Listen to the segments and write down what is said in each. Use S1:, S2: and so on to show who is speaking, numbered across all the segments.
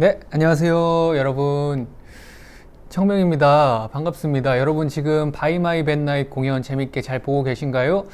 S1: 네, 안녕하세요, 여러분. 청명입니다. 반갑습니다. 여러분 지금 바이마이 밴나잇 공연 재밌게 잘 보고 계신가요?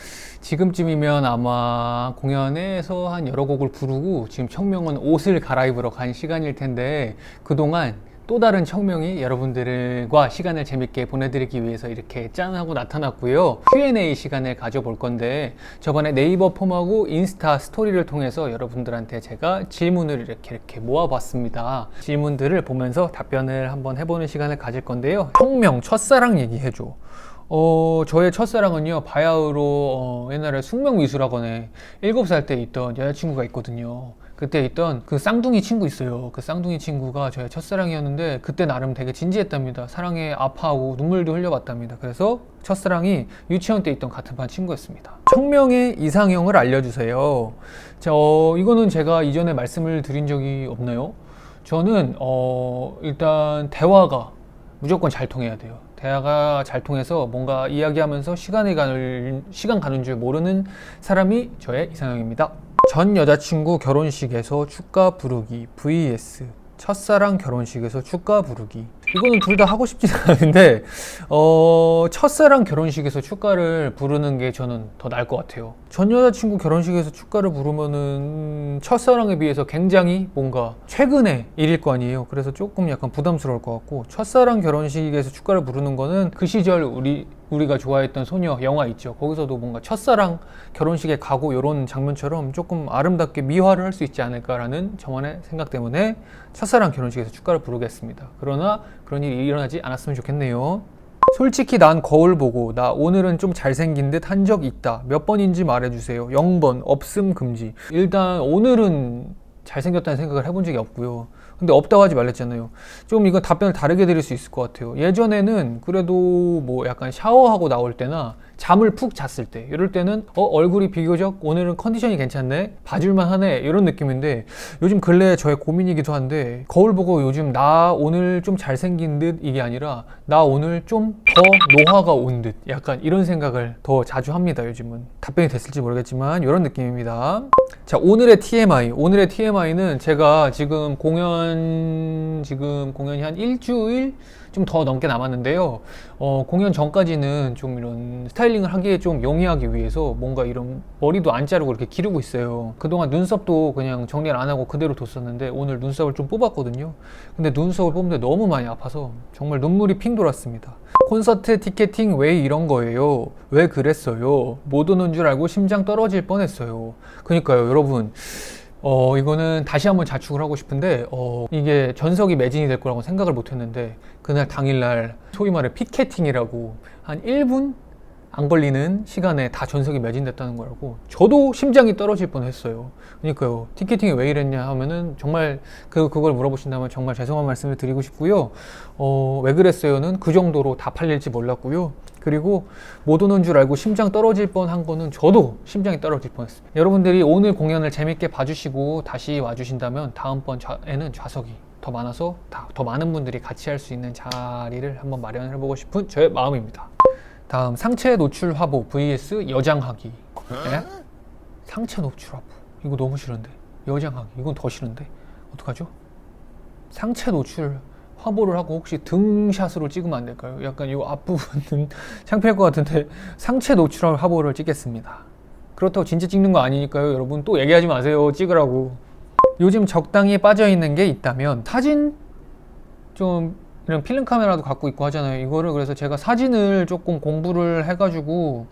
S1: 지금쯤이면 아마 공연에서 한 여러 곡을 부르고 지금 청명은 옷을 갈아입으러 간 시간일 텐데 그동안 또 다른 청명이 여러분들과 시간을 재밌게 보내드리기 위해서 이렇게 짠하고 나타났고요. Q&A 시간을 가져볼 건데 저번에 네이버 폼하고 인스타 스토리를 통해서 여러분들한테 제가 질문을 이렇게 이렇게 모아봤습니다. 질문들을 보면서 답변을 한번 해보는 시간을 가질 건데요. 청명 첫사랑 얘기해줘. 어, 저의 첫사랑은요, 바야흐로, 어, 옛날에 숙명미술학원에 7살 때 있던 여자친구가 있거든요. 그때 있던 그 쌍둥이 친구 있어요. 그 쌍둥이 친구가 저의 첫사랑이었는데, 그때 나름 되게 진지했답니다. 사랑에 아파하고 눈물도 흘려봤답니다. 그래서 첫사랑이 유치원 때 있던 같은 반 친구였습니다. 청명의 이상형을 알려주세요. 저, 이거는 제가 이전에 말씀을 드린 적이 없나요? 저는, 어, 일단 대화가 무조건 잘 통해야 돼요. 대화가 잘 통해서 뭔가 이야기하면서 시간이 가는, 시간 가는 줄 모르는 사람이 저의 이상형입니다. 전 여자친구 결혼식에서 축가 부르기 vs 첫사랑 결혼식에서 축가 부르기. 이거는 둘 다 하고 싶지는 않은데 어, 첫사랑 결혼식에서 축가를 부르는 게 저는 더 나을 것 같아요. 전 여자친구 결혼식에서 축가를 부르면은 첫사랑에 비해서 굉장히 뭔가 최근의 일일 거 아니에요. 그래서 조금 약간 부담스러울 것 같고 첫사랑 결혼식에서 축가를 부르는 거는 그 시절 우리 우리가 좋아했던 소녀 영화 있죠. 거기서도 뭔가 첫사랑 결혼식에 가고 이런 장면처럼 조금 아름답게 미화를 할 수 있지 않을까라는 저만의 생각 때문에 첫사랑 결혼식에서 축가를 부르겠습니다. 그러나 그런 일이 일어나지 않았으면 좋겠네요. 솔직히 난 거울 보고 나 오늘은 좀 잘생긴 듯 한 적 있다. 몇 번인지 말해주세요. 0번 없음 금지. 일단 오늘은 잘생겼다는 생각을 해본 적이 없고요. 근데 없다고 하지 말랬잖아요. 좀 이거 답변을 다르게 드릴 수 있을 것 같아요. 예전에는 그래도 뭐 약간 샤워하고 나올 때나 잠을 푹 잤을 때 이럴 때는 어 얼굴이 비교적 오늘은 컨디션이 괜찮네 봐줄만 하네 이런 느낌인데 요즘 근래 저의 고민이기도 한데 거울 보고 요즘 나 오늘 좀 잘생긴 듯 이게 아니라 나 오늘 좀 더 노화가 온 듯 약간 이런 생각을 더 자주 합니다 요즘은. 답변이 됐을지 모르겠지만 이런 느낌입니다. 자 오늘의 TMI 오늘의 TMI는 제가 지금 공연 지금 공연이 한 일주일 좀 더 넘게 남았는데요 어, 공연 전까지는 좀 이런 스타일링을 하기에 좀 용이하기 위해서 뭔가 이런 머리도 안 자르고 이렇게 기르고 있어요 그동안 눈썹도 그냥 정리를 안 하고 그대로 뒀었는데 오늘 눈썹을 좀 뽑았거든요 근데 눈썹을 뽑는데 너무 많이 아파서 정말 눈물이 핑 돌았습니다 콘서트 티켓팅 왜 이런 거예요? 왜 그랬어요? 못 오는 줄 알고 심장 떨어질 뻔했어요. 그러니까요, 여러분. 어, 이거는 다시 한번 자축을 하고 싶은데, 어, 이게 전석이 매진이 될 거라고 생각을 못 했는데, 그날 당일날 소위 말해 피켓팅이라고 한 1분 안 걸리는 시간에 다 전석이 매진됐다는 거라고 저도 심장이 떨어질 뻔했어요. 그러니까요. 티켓팅이 왜 이랬냐 하면은 정말 그 그걸 물어보신다면 정말 죄송한 말씀을 드리고 싶고요. 어, 왜 그랬어요는 그 정도로 다 팔릴지 몰랐고요. 그리고 못 오는 줄 알고 심장 떨어질 뻔한 거는 저도 심장이 떨어질 뻔했습니다. 여러분들이 오늘 공연을 재밌게 봐주시고 다시 와주신다면 다음번에는 좌석이 더 많아서 더 많은 분들이 같이 할 수 있는 자리를 한번 마련해 보고 싶은 저의 마음입니다. 다음 상체 노출 화보 vs 여장하기. 예? 상체 노출 화보 이거 너무 싫은데 여장하기 이건 더 싫은데 어떡하죠? 상체 노출 화보를 하고 혹시 등샷으로 찍으면 안 될까요? 약간 이 앞부분은 창피할 것 같은데 상체 노출할 화보를 찍겠습니다. 그렇다고 진짜 찍는 거 아니니까요. 여러분 또 얘기하지 마세요. 찍으라고. 요즘 적당히 빠져 있는 게 있다면 사진 좀 이런 필름 카메라도 갖고 있고 하잖아요. 이거를 그래서 제가 사진을 조금 공부를 해가지고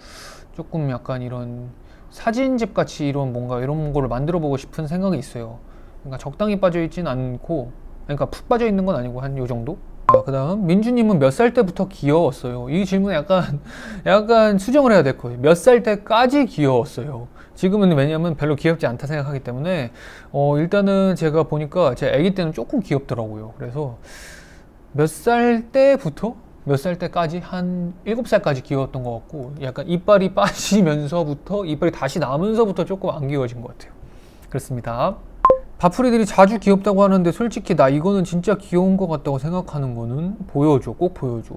S1: 조금 약간 이런 사진집 같이 이런 뭔가 이런 거를 만들어 보고 싶은 생각이 있어요. 그러니까 적당히 빠져 있진 않고, 그러니까 푹 빠져 있는 건 아니고 한 요 정도? 아, 그 다음, 민주님은 몇 살 때부터 귀여웠어요? 이 질문 약간, 약간 수정을 해야 될 거예요. 몇 살 때까지 귀여웠어요? 지금은 왜냐면 별로 귀엽지 않다 생각하기 때문에, 어, 일단은 제가 보니까 제 아기 때는 조금 귀엽더라고요. 그래서, 몇 살 때부터? 몇 살 때까지? 한 일곱 살까지 귀여웠던 것 같고 약간 이빨이 빠지면서부터 이빨이 다시 나면서부터 조금 안 귀여워진 것 같아요. 그렇습니다. 바프리들이 자주 귀엽다고 하는데 솔직히 나 이거는 진짜 귀여운 것 같다고 생각하는 거는 보여줘. 꼭 보여줘.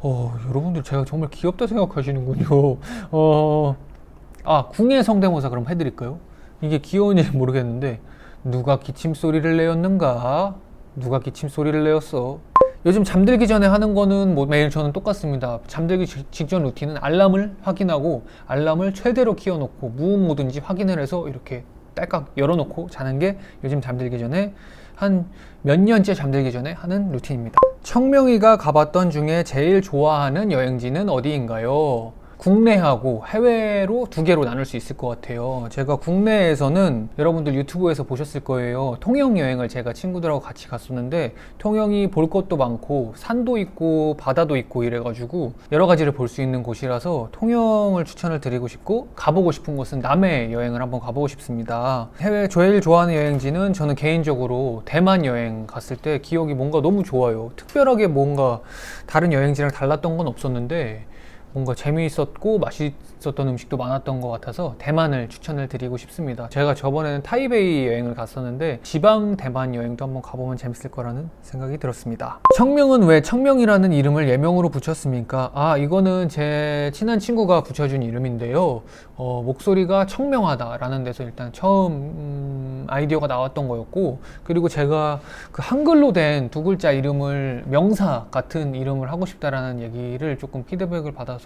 S1: 어 여러분들 제가 정말 귀엽다 생각하시는군요. 어아 궁예 성대모사 그럼 해드릴까요? 이게 귀여운지 모르겠는데 누가 기침 소리를 내었는가? 누가 기침 소리를 내었어? 요즘 잠들기 전에 하는 거는 뭐 매일 저는 똑같습니다. 잠들기 직- 직전 루틴은 알람을 확인하고 알람을 최대로 키워놓고 무음모든지 확인을 해서 이렇게 딸깍 열어놓고 자는 게 요즘 잠들기 전에 한 몇 년째 잠들기 전에 하는 루틴입니다. 청명이가 가봤던 중에 제일 좋아하는 여행지는 어디인가요? 국내하고 해외로 두 개로 나눌 수 있을 것 같아요. 제가 국내에서는 여러분들 유튜브에서 보셨을 거예요. 통영 여행을 제가 친구들하고 같이 갔었는데 통영이 볼 것도 많고 산도 있고 바다도 있고 이래가지고 여러 가지를 볼 수 있는 곳이라서 통영을 추천을 드리고 싶고 가보고 싶은 곳은 남해 여행을 한번 가보고 싶습니다. 해외 제일 좋아하는 여행지는 저는 개인적으로 대만 여행 갔을 때 기억이 뭔가 너무 좋아요. 특별하게 뭔가 다른 여행지랑 달랐던 건 없었는데 뭔가 재미있었고 맛있었던 음식도 많았던 것 같아서 대만을 추천을 드리고 싶습니다. 제가 저번에는 타이베이 여행을 갔었는데 지방 대만 여행도 한번 가보면 재밌을 거라는 생각이 들었습니다. 청명은 왜 청명이라는 이름을 예명으로 붙였습니까? 아 이거는 제 친한 친구가 붙여준 이름인데요. 어, 목소리가 청명하다라는 데서 일단 처음 음, 아이디어가 나왔던 거였고 그리고 제가 그 한글로 된 두 글자 이름을 명사 같은 이름을 하고 싶다라는 얘기를 조금 피드백을 받아서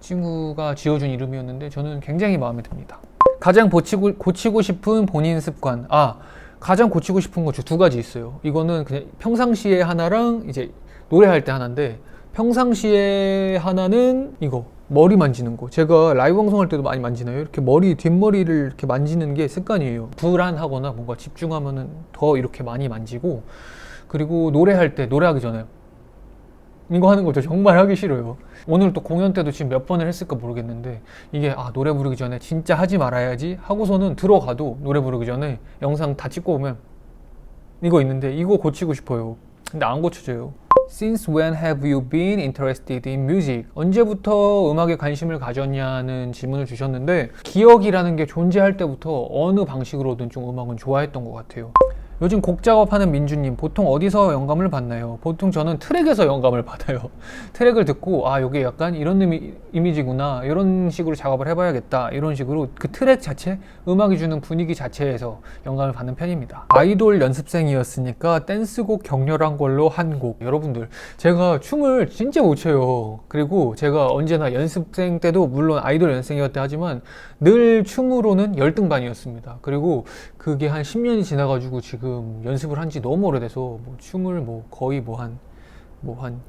S1: 친구가 지어준 이름이었는데 저는 굉장히 마음에 듭니다. 가장 고치고, 고치고 싶은 본인 습관. 아, 가장 고치고 싶은 거 두 가지 있어요. 이거는 그냥 평상시에 하나랑 이제 노래할 때 하나인데 평상시에 하나는 이거 머리 만지는 거. 제가 라이브 방송할 때도 많이 만지나요? 이렇게 머리 뒷머리를 이렇게 만지는 게 습관이에요. 불안하거나 뭔가 집중하면은 더 이렇게 많이 만지고 그리고 노래할 때 노래하기 전에 이거 하는 거 저 정말 하기 싫어요. 오늘 또 공연 때도 지금 몇 번을 했을까 모르겠는데 이게 아 노래 부르기 전에 진짜 하지 말아야지 하고서는 들어가도 노래 부르기 전에 영상 다 찍고 오면 이거 있는데 이거 고치고 싶어요. 근데 안 고쳐져요. Since when have you been interested in music? 언제부터 음악에 관심을 가졌냐는 질문을 주셨는데 기억이라는 게 존재할 때부터 어느 방식으로든 좀 음악은 좋아했던 것 같아요. 요즘 곡 작업하는 민주님 보통 어디서 영감을 받나요? 보통 저는 트랙에서 영감을 받아요. 트랙을 듣고 아 이게 약간 이런 이미, 이미지구나 이런 식으로 작업을 해봐야겠다 이런 식으로 그 트랙 자체 음악이 주는 분위기 자체에서 영감을 받는 편입니다. 아이돌 연습생이었으니까 댄스곡 격렬한 걸로 한 곡. 여러분들 제가 춤을 진짜 못 춰요. 그리고 제가 언제나 연습생 때도 물론 아이돌 연습생이었다 하지만 늘 춤으로는 열등반이었습니다. 그리고 그게 한 10년이 지나가지고 지금 연습을 한 지 너무 오래돼서 뭐 춤을 뭐 거의 뭐 한 뭐 한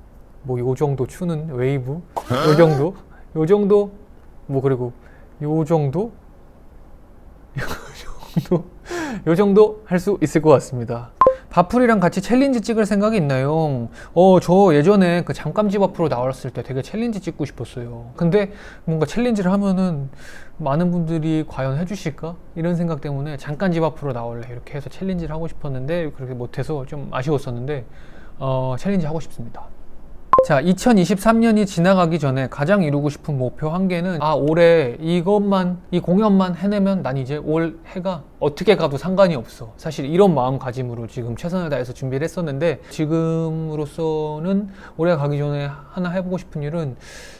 S1: 뭐 요 정도 추는 웨이브? 요 정도? 요 정도? 뭐 그리고 요 정도? 요 정도? 요 정도? 할 수 있을 것 같습니다. 바풀이랑 같이 챌린지 찍을 생각이 있나요? 어, 저 예전에 그 잠깐집 앞으로 나왔을 때 되게 챌린지 찍고 싶었어요. 근데 뭔가 챌린지를 하면은 많은 분들이 과연 해주실까? 이런 생각 때문에 잠깐 집 앞으로 나올래. 이렇게 해서 챌린지를 하고 싶었는데 그렇게 못해서 좀 아쉬웠었는데, 어, 챌린지 하고 싶습니다. 자, 2023년이 지나가기 전에 가장 이루고 싶은 목표 한 개는 아, 올해 이것만, 이 공연만 해내면 난 이제 올 해가 어떻게 가도 상관이 없어. 사실 이런 마음가짐으로 지금 최선을 다해서 준비를 했었는데 지금으로서는 올해 가기 전에 하나 해보고 싶은 일은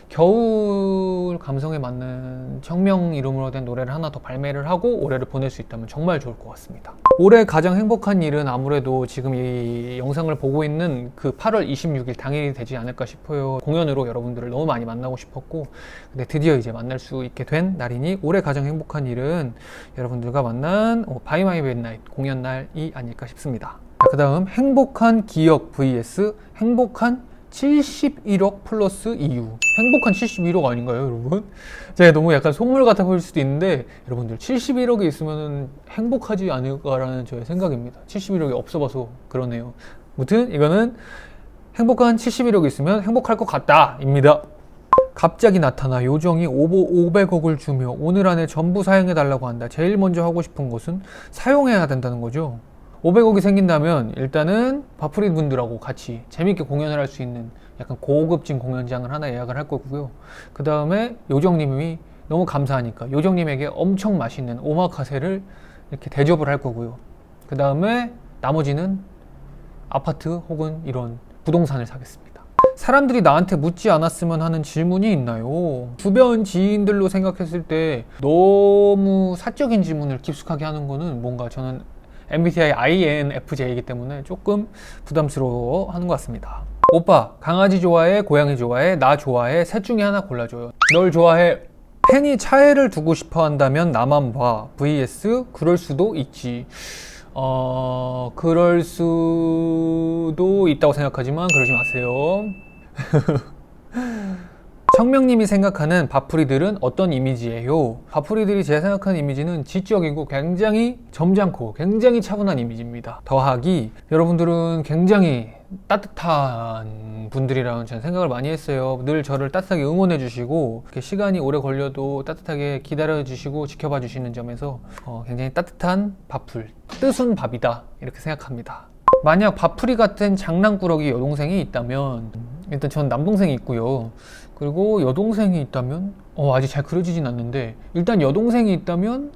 S1: 겨울 감성에 맞는 청명 이름으로 된 노래를 하나 더 발매를 하고 올해를 보낼 수 있다면 정말 좋을 것 같습니다. 올해 가장 행복한 일은 아무래도 지금 이 영상을 보고 있는 그 8월 26일 당일이 되지 않을까 싶어요. 공연으로 여러분들을 너무 많이 만나고 싶었고, 근데 드디어 이제 만날 수 있게 된 날이니 올해 가장 행복한 일은 여러분들과 만난 바이마이 벤나잇 공연 날이 아닐까 싶습니다. 그 다음 행복한 기억 vs 행복한 71억 플러스 이유. 행복한 71억 아닌가요, 여러분? 제가 너무 약간 속물 같아 보일 수도 있는데, 여러분들 71억이 있으면 행복하지 않을까라는 저의 생각입니다. 71억이 없어봐서 그러네요. 무튼 이거는 행복한 71억이 있으면 행복할 것 같다 입니다. 갑자기 나타나 요정이 오보 500억을 주며 오늘 안에 전부 사용해달라고 한다. 제일 먼저 하고 싶은 것은 사용해야 된다는 거죠. 500억이 생긴다면 일단은 바프리 분들하고 같이 재밌게 공연을 할 수 있는 약간 고급진 공연장을 하나 예약을 할 거고요. 그 다음에 요정님이 너무 감사하니까 요정님에게 엄청 맛있는 오마카세를 이렇게 대접을 할 거고요. 그 다음에 나머지는 아파트 혹은 이런 부동산을 사겠습니다. 사람들이 나한테 묻지 않았으면 하는 질문이 있나요? 주변 지인들로 생각했을 때 너무 사적인 질문을 깊숙하게 하는 거는 뭔가 저는 MBTI INFJ이기 때문에 조금 부담스러워 하는 것 같습니다. 오빠, 강아지 좋아해? 고양이 좋아해? 나 좋아해? 셋 중에 하나 골라줘요. 널 좋아해? 팬이 차애를 두고 싶어 한다면 나만 봐. vs 그럴 수도 있지. 어, 그럴 수도 있다고 생각하지만 그러지 마세요. 청명님이 생각하는 밥풀이들은 어떤 이미지예요? 밥풀이들이 제가 생각하는 이미지는 지적이고 굉장히 점잖고 굉장히 차분한 이미지입니다. 더하기 여러분들은 굉장히 따뜻한 분들이라는 저는 생각을 많이 했어요. 늘 저를 따뜻하게 응원해 주시고 시간이 오래 걸려도 따뜻하게 기다려 주시고 지켜봐 주시는 점에서 어, 굉장히 따뜻한 밥풀, 뜻은 밥이다 이렇게 생각합니다. 만약 밥풀이 같은 장난꾸러기 여동생이 있다면 일단 전 남동생이 있고요. 그리고 여동생이 있다면 어, 아직 잘 그려지진 않는데 일단 여동생이 있다면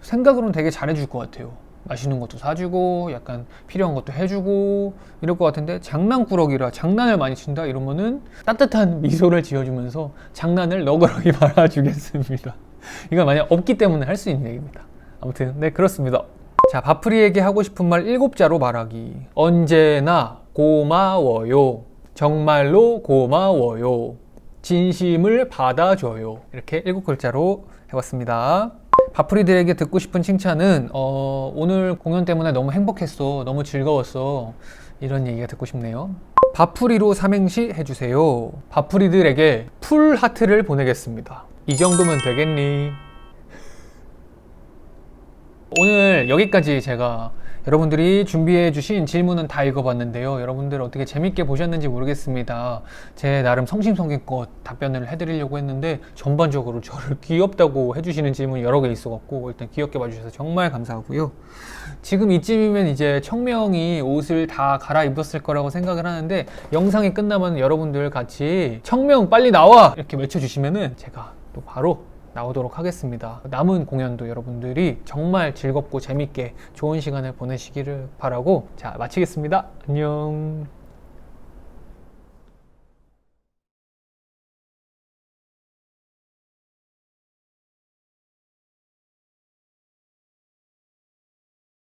S1: 생각으로는 되게 잘해줄 것 같아요. 맛있는 것도 사주고 약간 필요한 것도 해주고 이럴 것 같은데 장난꾸러기라 장난을 많이 친다 이러면은 따뜻한 미소를 지어주면서 장난을 너그러이 말아주겠습니다. 이건 만약 없기 때문에 할 수 있는 얘기입니다. 아무튼 네 그렇습니다. 자 밥풀이에게 하고 싶은 말 일곱 자로 말하기. 언제나 고마워요. 정말로 고마워요. 진심을 받아줘요. 이렇게 일곱 글자로 해봤습니다. 바프리들에게 듣고 싶은 칭찬은 어, 오늘 공연 때문에 너무 행복했어, 너무 즐거웠어 이런 얘기가 듣고 싶네요. 바프리로 삼행시 해주세요. 바프리들에게 풀 하트를 보내겠습니다. 이 정도면 되겠니? 오늘 여기까지 제가 여러분들이 준비해 주신 질문은 다 읽어봤는데요. 여러분들 어떻게 재밌게 보셨는지 모르겠습니다. 제 나름 성심성의껏 답변을 해드리려고 했는데 전반적으로 저를 귀엽다고 해주시는 질문이 여러 개 있어갖고 일단 귀엽게 봐주셔서 정말 감사하고요. 지금 이쯤이면 이제 청명이 옷을 다 갈아입었을 거라고 생각을 하는데 영상이 끝나면 여러분들 같이 청명 빨리 나와 이렇게 외쳐주시면은 제가 또 바로 나오도록 하겠습니다. 남은 공연도 여러분들이 정말 즐겁고 재밌게 좋은 시간을 보내시기를 바라고 자 마치겠습니다. 안녕.